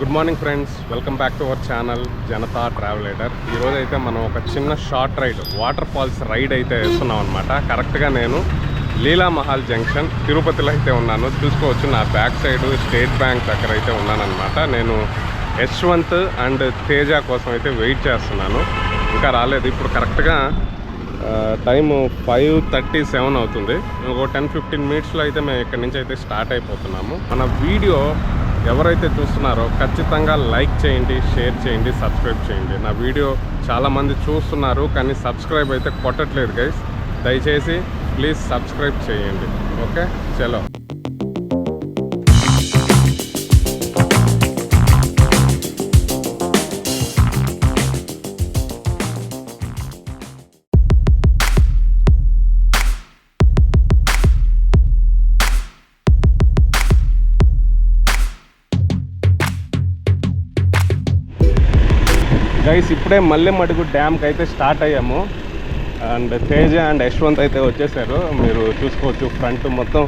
Good morning friends welcome back to our channel Janata travelator ఈరోజు అయితే మనం ఒక చిన్న short ride water falls ride అయితే వేస్తున్నాం అనమాట కరెక్ట్గా నేను లీలా మహల్ జంక్షన్ తిరుపతిలో అయితే ఉన్నాను. చూసుకోవచ్చు నా బ్యాక్ సైడ్ స్టేట్ బ్యాంక్ దగ్గర అయితే ఉన్నానన్నమాట నేను యశ్వంత్ అండ్ తేజ కోసం అయితే వెయిట్ చేస్తున్నాను. ఇంకా రాలేదు. ఇప్పుడు కరెక్ట్గా టైము ఫైవ్ థర్టీ సెవెన్ అవుతుంది. ఇంకో టెన్ ఫిఫ్టీన్ మినిట్స్లో అయితే మేము ఇక్కడి నుంచి అయితే స్టార్ట్ అయిపోతున్నాము. మన వీడియో ఎవరైతే చూస్తున్నారో ఖచ్చితంగా లైక్ చేయండి షేర్ చేయండి సబ్స్క్రైబ్ చేయండి. నా వీడియో చాలామంది చూస్తున్నారు కానీ సబ్స్క్రైబ్ అయితే కొట్టట్లేదు గైస్. దయచేసి ప్లీజ్ సబ్స్క్రైబ్ చేయండి. ఓకే? చలో. గైస్ ఇప్పుడే మల్లెమడుగు డ్యామ్కి అయితే స్టార్ట్ అయ్యాము. అండ్ తేజ అండ్ యశ్వంత్ అయితే వచ్చేసారు. మీరు చూసుకోవచ్చు ఫ్రంట్ మొత్తం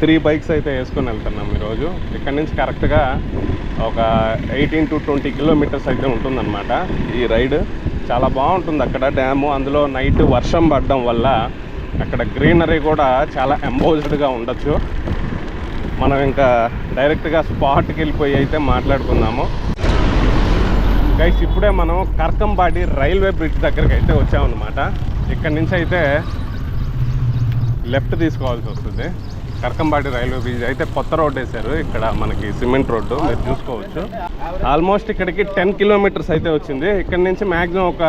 త్రీ బైక్స్ అయితే వేసుకొని వెళ్తున్నాం ఈరోజు. ఇక్కడ నుంచి కరెక్ట్గా ఒక ఎయిటీన్ టు ట్వంటీ కిలోమీటర్స్ అయితే ఉంటుందన్నమాట. ఈ రైడ్ చాలా బాగుంటుంది అక్కడ డ్యాము. అందులో నైట్ వర్షం పడడం వల్ల అక్కడ గ్రీనరీ కూడా చాలా ఎంబోజ్డ్గా ఉండొచ్చు. మనం ఇంకా డైరెక్ట్గా స్పాట్కి వెళ్ళిపోయి అయితే మాట్లాడుకుందాము. గైస్ ఇప్పుడే మనం కర్కంబాడి రైల్వే బ్రిడ్జ్ దగ్గరికి అయితే వచ్చామన్నమాట. ఇక్కడ నుంచి అయితే లెఫ్ట్ తీసుకోవాల్సి వస్తుంది. కర్కంబాడి రైల్వే బ్రిడ్జ్ అయితే కొత్త రోడ్ వేశారు. ఇక్కడ మనకి సిమెంట్ రోడ్డు మీరు చూసుకోవచ్చు. ఆల్మోస్ట్ ఇక్కడికి టెన్ కిలోమీటర్స్ అయితే వచ్చింది. ఇక్కడ నుంచి మ్యాక్సిమం ఒక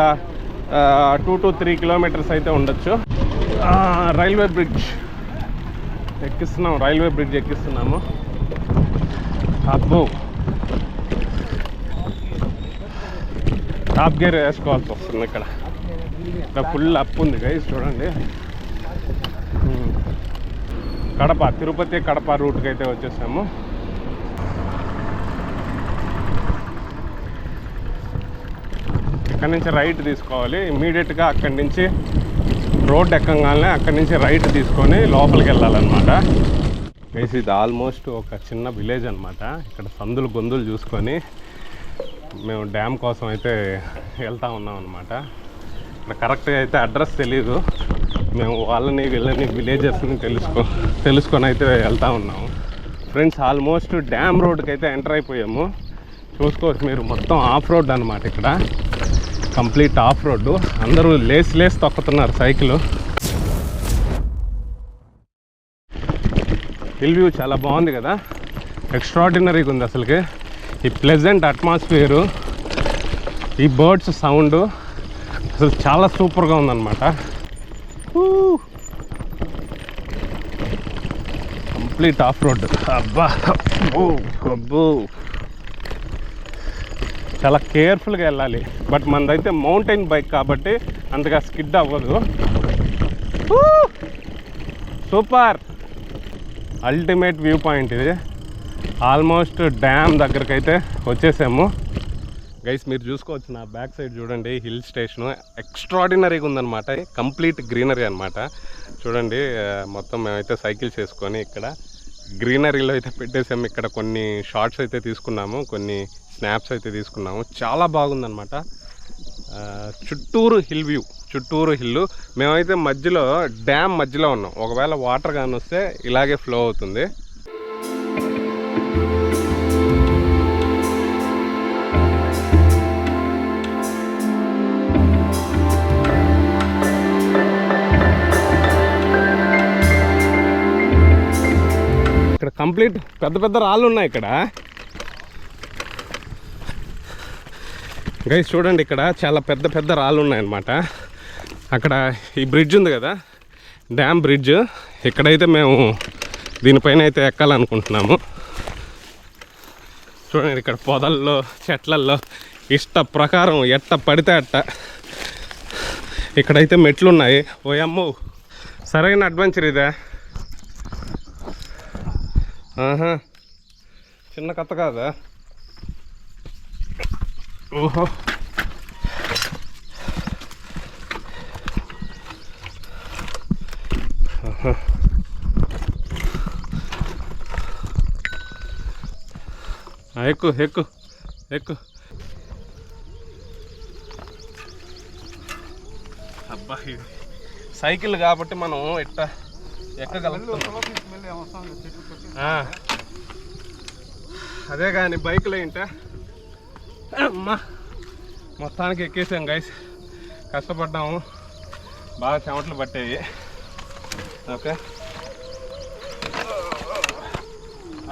టూ టు త్రీ కిలోమీటర్స్ అయితే ఉండొచ్చు. రైల్వే బ్రిడ్జ్ ఎక్కిస్తున్నాం రైల్వే బ్రిడ్జ్ ఎక్కిస్తున్నాము. అబ్బో! టాప్ గేర్ వేసుకోవాల్సి వస్తుంది ఇక్కడ. ఇక్కడ ఫుల్ అప్ ఉంది గైస్ చూడండి. కడప తిరుపతి కడప రూట్కి అయితే వచ్చేసాము. ఇక్కడ నుంచి రైట్ తీసుకోవాలి. ఇమీడియట్గా అక్కడి నుంచి రోడ్ ఎక్కగానే అక్కడి నుంచి రైట్ తీసుకొని లోపలికి వెళ్ళాలన్నమాట. గైస్ ఇది ఆల్మోస్ట్ ఒక చిన్న విలేజ్ అనమాట ఇక్కడ సందులు గొంతులు చూసుకొని మేము డ్యామ్ కోసం అయితే వెళ్తా ఉన్నాం అనమాట ఇక్కడ కరెక్ట్గా అయితే అడ్రస్ తెలీదు. మేము వాళ్ళని వీళ్ళని విలేజెస్ని తెలుసుకో తెలుసుకొని అయితే వెళ్తూ ఉన్నాము. ఫ్రెండ్స్ ఆల్మోస్ట్ డ్యామ్ రోడ్కి అయితే ఎంటర్ అయిపోయాము. చూసుకోవచ్చు మీరు మొత్తం ఆఫ్ రోడ్ అనమాట ఇక్కడ. కంప్లీట్ ఆఫ్ రోడ్డు అందరూ లేస్ లేస్ తొక్కుతున్నారు సైకిల్ హిల్ వ్యూ చాలా బాగుంది కదా. ఎక్స్ట్రాడినరీగా ఉంది అసలుకి. ఈ ప్లెజెంట్ అట్మాస్ఫియరు ఈ బర్డ్స్ సౌండ్ అసలు చాలా సూపర్గా ఉందన్నమాట. కంప్లీట్ ఆఫ్ రోడ్ అబ్బా! అబ్బో, అబ్బో! చాలా కేర్ఫుల్గా వెళ్ళాలి. బట్ మనదైతే మౌంటైన్ బైక్ కాబట్టి అంతగా స్కిడ్ అవ్వదు. సూపర్ అల్టిమేట్ వ్యూ పాయింట్ ఇది. ఆల్మోస్ట్ డ్యామ్ దగ్గరికి అయితే వచ్చేసాము. గైస్ మీరు చూసుకోవచ్చు నా బ్యాక్ సైడ్ చూడండి హిల్ స్టేషను. ఎక్స్ట్రాడినరీగా ఉందన్నమాట. కంప్లీట్ గ్రీనరీ అనమాట చూడండి మొత్తం మేమైతే సైకిల్స్ వేసుకొని ఇక్కడ గ్రీనరీలో అయితే పెట్టేసాము ఇక్కడ కొన్ని షార్ట్స్ అయితే తీసుకున్నాము కొన్ని స్నాప్స్ అయితే తీసుకున్నాము. చాలా బాగుందన్నమాట. చుట్టూరు హిల్ వ్యూ చుట్టూరు హిల్ మేమైతే మధ్యలో డ్యామ్ మధ్యలో ఉన్నాం. ఒకవేళ వాటర్ కానీ వస్తే ఇలాగే ఫ్లో అవుతుంది. కంప్లీట్ పెద్ద పెద్ద రాళ్ళు ఉన్నాయి ఇక్కడ. గైస్ చూడండి ఇక్కడ చాలా పెద్ద పెద్ద రాళ్ళు ఉన్నాయన్నమాట. అక్కడ ఈ బ్రిడ్జ్ ఉంది కదా డ్యామ్ బ్రిడ్జ్. ఇక్కడైతే మేము దీనిపైన అయితే ఎక్కాలనుకుంటున్నాము. చూడండి ఇక్కడ పొదల్లో చెట్లల్లో ఇష్ట ప్రకారం ఎట్ట పడితే అట్ట ఇక్కడైతే మెట్లు ఉన్నాయి ఓయమ్మో సరైన అడ్వెంచర్ ఇదే. ఆహా. చిన్న కథ కాదా? ఓహో. ఎక్కు ఎక్కు ఎక్కు. అబ్బా ఇది సైకిల్ కాబట్టి మనం ఎట్ట. అదే కానీ బైక్లో ఏంటే? అమ్మా. మొత్తానికి ఎక్కేసాం గైస్ కష్టపడ్డాము. బాగా చెమటలు పట్టాయి. ఓకే.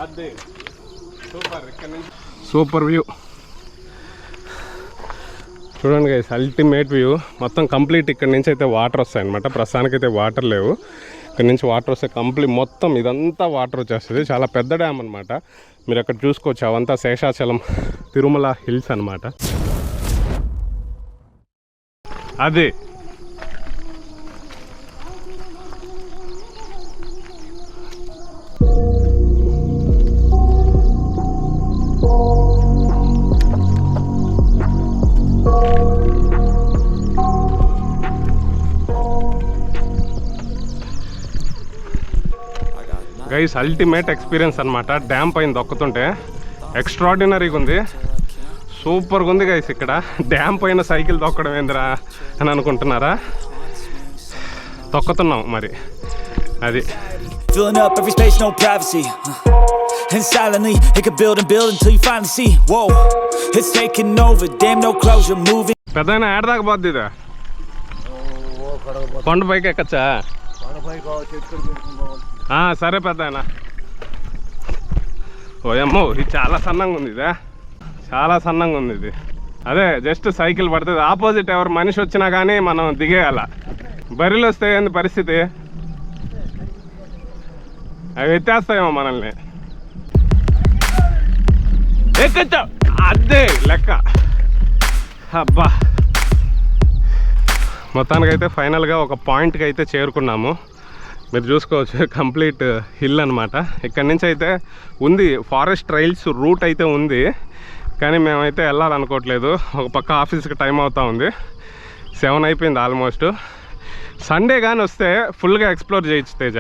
అదే సూపర్ ఇక్కడ నుంచి. Super view. చూడండి గైస్ అల్టిమేట్ వ్యూ. మొత్తం కంప్లీట్ ఇక్కడ నుంచి అయితే వాటర్ వస్తాయి అనమాట ప్రస్తుతానికి అయితే వాటర్ లేవు. ఇక్కడ నుంచి వాటర్ వస్తే కంప్లీట్ మొత్తం ఇదంతా వాటర్ వచ్చేస్తుంది. చాలా పెద్ద డ్యామ్ అనమాట మీరు అక్కడ చూసుకోవచ్చు అవంతా శేషాచలం తిరుమల హిల్స్ అనమాట అది గైస్ అల్టిమేట్ ఎక్స్పీరియన్స్ అనమాట డ్యామ్ పైన దొక్కుతుంటే ఎక్స్ట్రాడినరీగా ఉంది సూపర్గా ఉంది గైస్ ఇక్కడ డ్యామ్ పైన సైకిల్ తొక్కడం ఏందిరా అని అనుకుంటున్నారా తొక్కుతున్నాం మరి అది Filling up every space, no privacy. Uh, And silently, it could build and build until you finally see. Whoa, it's taking over. Damn, no closure, moving. పెద్ద ఏడదాకా పోద్ది ఇది కొండ పైకి ఎక్కచ్చా సరే పెద్ద ఓయమ్మో ఇది చాలా సన్నంగా ఉంది ఇదే. చాలా సన్నంగా ఉంది ఇది. అదే జస్ట్ సైకిల్ పడుతుంది. ఆపోజిట్ ఎవరు మనిషి వచ్చినా కానీ మనం దిగేయాల. బరిలు వస్తే ఏంది పరిస్థితి. అవి ఎత్తేస్తాయేమో మనల్ని. ఎక్కచ్చా. అదే లెక్క. అబ్బా. మొత్తానికైతే ఫైనల్గా ఒక పాయింట్కి అయితే చేరుకున్నాము. మీరు చూసుకోవచ్చు కంప్లీట్ హిల్ అనమాట ఇక్కడ నుంచి అయితే ఉంది ఫారెస్ట్ ట్రైల్స్ రూట్ అయితే ఉంది. కానీ మేమైతే వెళ్ళాలనుకోవట్లేదు. ఒక పక్క ఆఫీస్కి టైం అవుతా ఉంది. సెవెన్ అయిపోయింది ఆల్మోస్ట్. సండే కానీ వస్తే ఫుల్గా ఎక్స్ప్లోర్ చేయొచ్చు తేజ.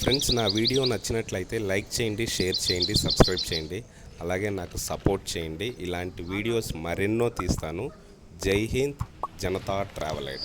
ఫ్రెండ్స్ నా వీడియో నచ్చినట్లయితే లైక్ చేయండి షేర్ చేయండి సబ్స్క్రైబ్ చేయండి. అలాగే నాకు సపోర్ట్ చేయండి. ఇలాంటి వీడియోస్ మరెన్నో తీస్తాను. జై హింద్ జనతా ట్రావెలర్